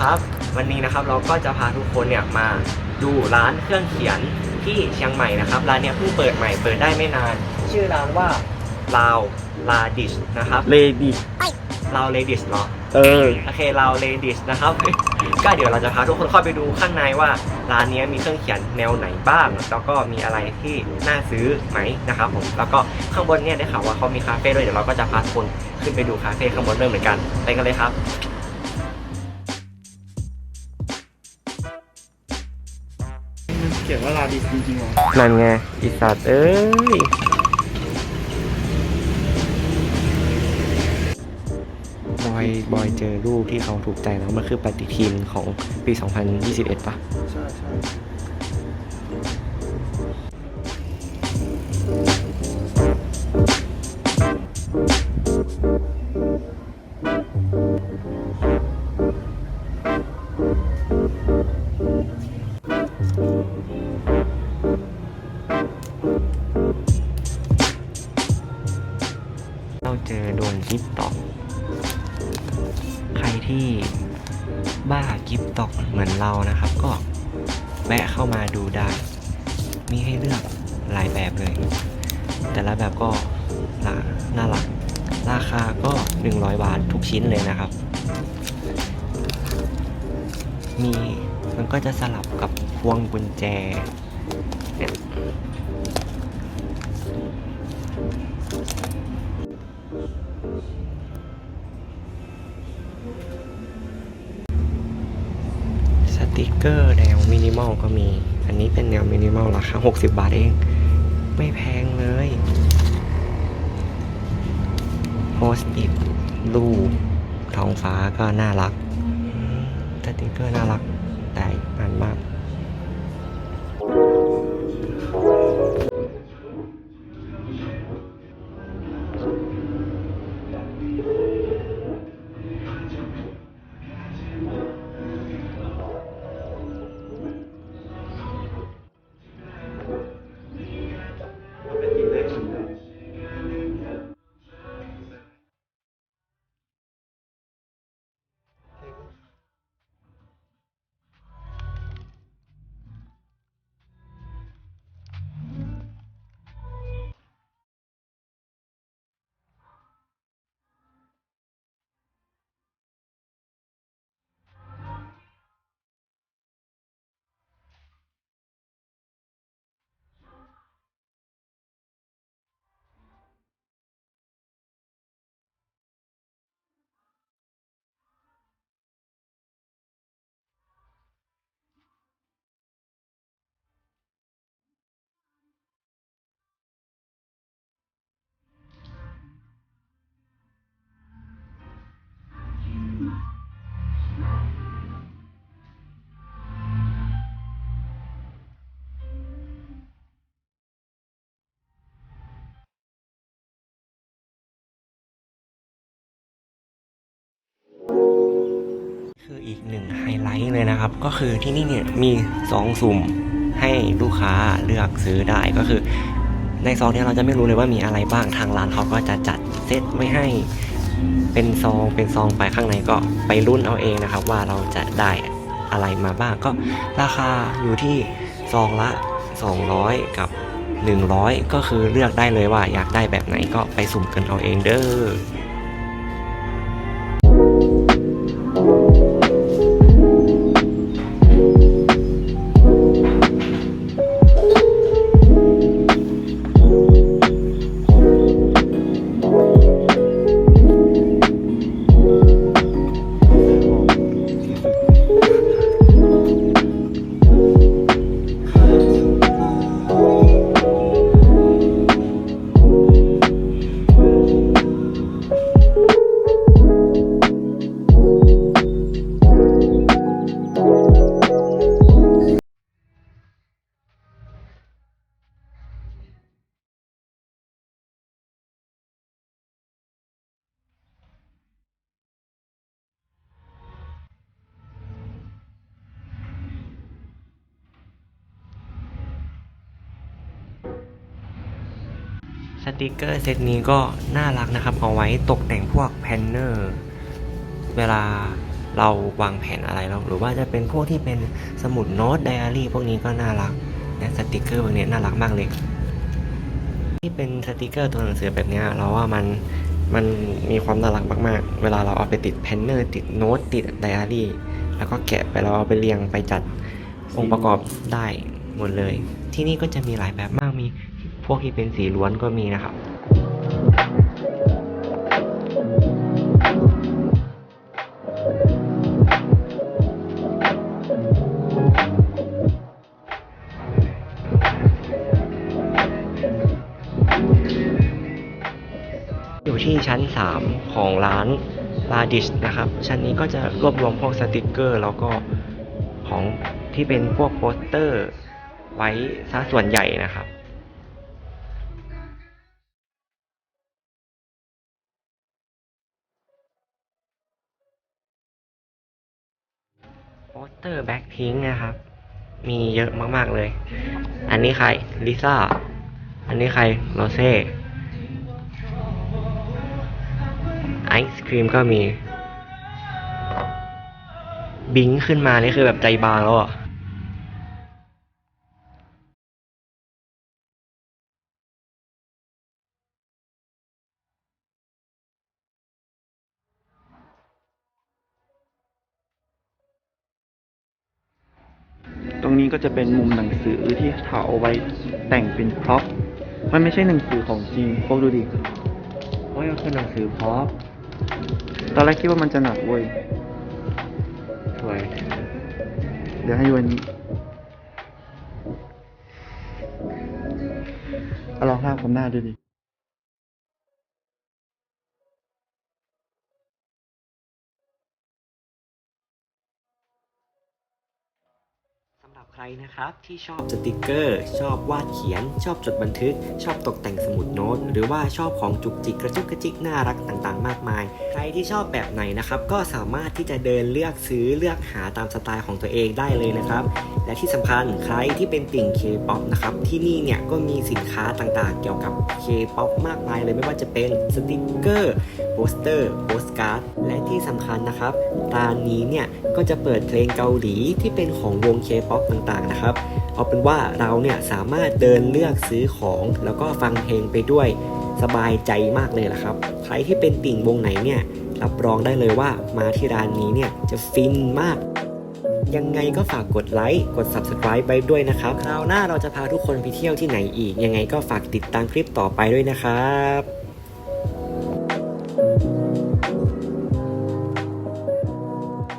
ครับ วันนี้นะครับเราก็จะพาทุกคนเนี่ยมาดูร้านเครื่องเขียนที่เชียงใหม่นะครับร้านเนี้ยเพิ่งเปิดใหม่เปิดได้ไม่นาน ชื่อร้านว่าลาวลาดิชนะครับเลดี้ลาวเลดิชเนาะเออโอเคลาวเลดิชนะครับ ก็เดี๋ยวเราจะพาทุกคนเข้าไปดูข้างในว่าร้านเนี้ยมีเครื่องเขียนแนวไหนบ้าง แล้วก็มีอะไรที่น่าซื้อไหมนะครับผมแล้วก็ข้างบนเนี่ยได้ข่าวว่าเขามีคาเฟ่ด้วยเดี๋ยวเราก็จะพาทุกคนขึ้นไปดูคาเฟ่ข้างบนด้วยเหมือนกันไปกันเลยครับ ขียนว่าลาดิสจริงๆเหรอนั่นไงอีสัตว์เอ้ยบอยบอยเจอรูปที่เขาถูกใจแล้วมันคือปฏิทินของปี 2021ป่ะใช่ใช่ ก็แวะเข้ามาดูได้ มีให้เลือกหลายแบบเลย แต่ละแบบก็น่าน่ารัก ราคาก็ 100 บาททุกชิ้นเลยนะครับ มีมันก็จะสลับกับพวงกุญแจ เกอร์แนวมินิมอลก็มี อันนี้เป็นแนวมินิมอลราคา 60 บาทเอง ไม่แพงเลยโพสต์อิดรูปท้องฟ้าก็น่ารักสติกเกอร์น่ารัก แต่อันมาก อีกหนึ่งไฮไลท์เลยนะครับ ก็คือที่นี่เนี่ยมีซองสุ่มให้ลูกค้าเลือกซื้อได้ก็คือ ในซองเนี้เราจะไม่รู้เลยว่ามีอะไรบ้างทางร้านเขาก็จะจัดเซตไว้ให้เป็นซองเป็นซองไปข้างในก็ไปรุ่นเอาเองนะครับ ว่าเราจะได้อะไรมาบ้างก็ราคาอยู่ที่ซองละ 200 กับ 100 ก็คือเลือกได้เลยว่าอยากได้แบบไหนก็ไปสุ่มกันเอาเองเด้อ สติกเกอร์เซตนี้ก็น่ารักนะครับ เอาไว้ตกแต่งพวกแพนเนอร์เวลาเราวางแผนอะไรหรือว่าจะเป็นพวกที่เป็นสมุดโน้ตไดอารี่พวกนี้ก็น่ารักนะสติกเกอร์พวกนี้น่ารักมากเลย ที่เป็นสติกเกอร์ตัวหนังสือแบบนี้เราว่ามันมันมีความน่ารักมากๆ เวลาเราเอาไปติดเพนเนอร์ติดโน้ตติดไดอารี่ แล้วก็แกะไปเราเอาไปเรียงไปจัดองค์ประกอบได้หมดเลย ที่นี่ก็จะมีหลายแบบมากมี พวกที่เป็นสีล้วนก็มีนะครับอยู่ที่ชั้น 3 ของร้านลาดิชนะครับ ชั้นนี้ก็จะรวบรวมพวกสติกเกอร์ แล้วก็ของที่เป็นพวกโปสเตอร์ไว้ซะส่วนใหญ่นะครับ โปสเตอร์แบ็คพิงนะครับ มีเยอะมากๆเลย อันนี้ใครลิซ่า อันนี้ใครโรเซ่ไอศครีมก็มี บิงขึ้นมานี่คือแบบใจบางแล้วอะ ก็จะเป็นมุมหนังสือที่ถ่าเอาไว้แต่งเป็นพร็อพมันไม่ใช่หนังสือของจริงพวกดูดิโอ้ยมันคือหนังสือพร็อพตอนแรกคิดว่ามันจะหนักเว้ยสวย เดี๋ยวให้ดูอันนี้เอาลองภาพผมหน้าดูดิ สำห รับใครนะครับที่ชอบสติกเกอร์ ชอบวาดเขียน ชอบจดบันทึก ชอบตกแต่งสมุดโน้ต หรือว่าชอบของจุกจิกกระจุกกระจิกน่ารักต่างๆ มากมาย ใครที่ชอบแบบไหนนะครับก็สามารถที่จะเดินเลือกซื้อเลือกหาตามสไตล์ของตัวเองได้เลยนะครับ และที่สำคัญใครที่เป็นติ่ง K-POP นะครับที่นี่เนี่ยก็มีสินค้าต่างๆ เกี่ยวกับ K-POP มากมายเลยไม่ว่าจะเป็นสติกเกอร์ ปสเตอร์โปสการ์ดและที่สำคัญนะครับร้านนี้เนี่ยก็จะเปิดเพลงเกาหลีที่เป็นของวง K-POP ต่างๆนะครับเอาเป็นว่าเราเนี่ยสามารถเดินเลือกซื้อของแล้วก็ฟังเพลงไปด้วยสบายใจมากเลยล่ะครับ ใครที่เป็นติ่งวงไหนเนี่ยรับรองได้เลยว่ามาที่ร้านนี้เนี่ยจะฟินมาก ยังไงก็ฝากกดไลค์ กด Subscribe ไปด้วยนะครับ คราวหน้าเราจะพาทุกคนไปเที่ยวที่ไหนอีก ยังไงก็ฝากติดตามคลิปต่อไปด้วยนะครับ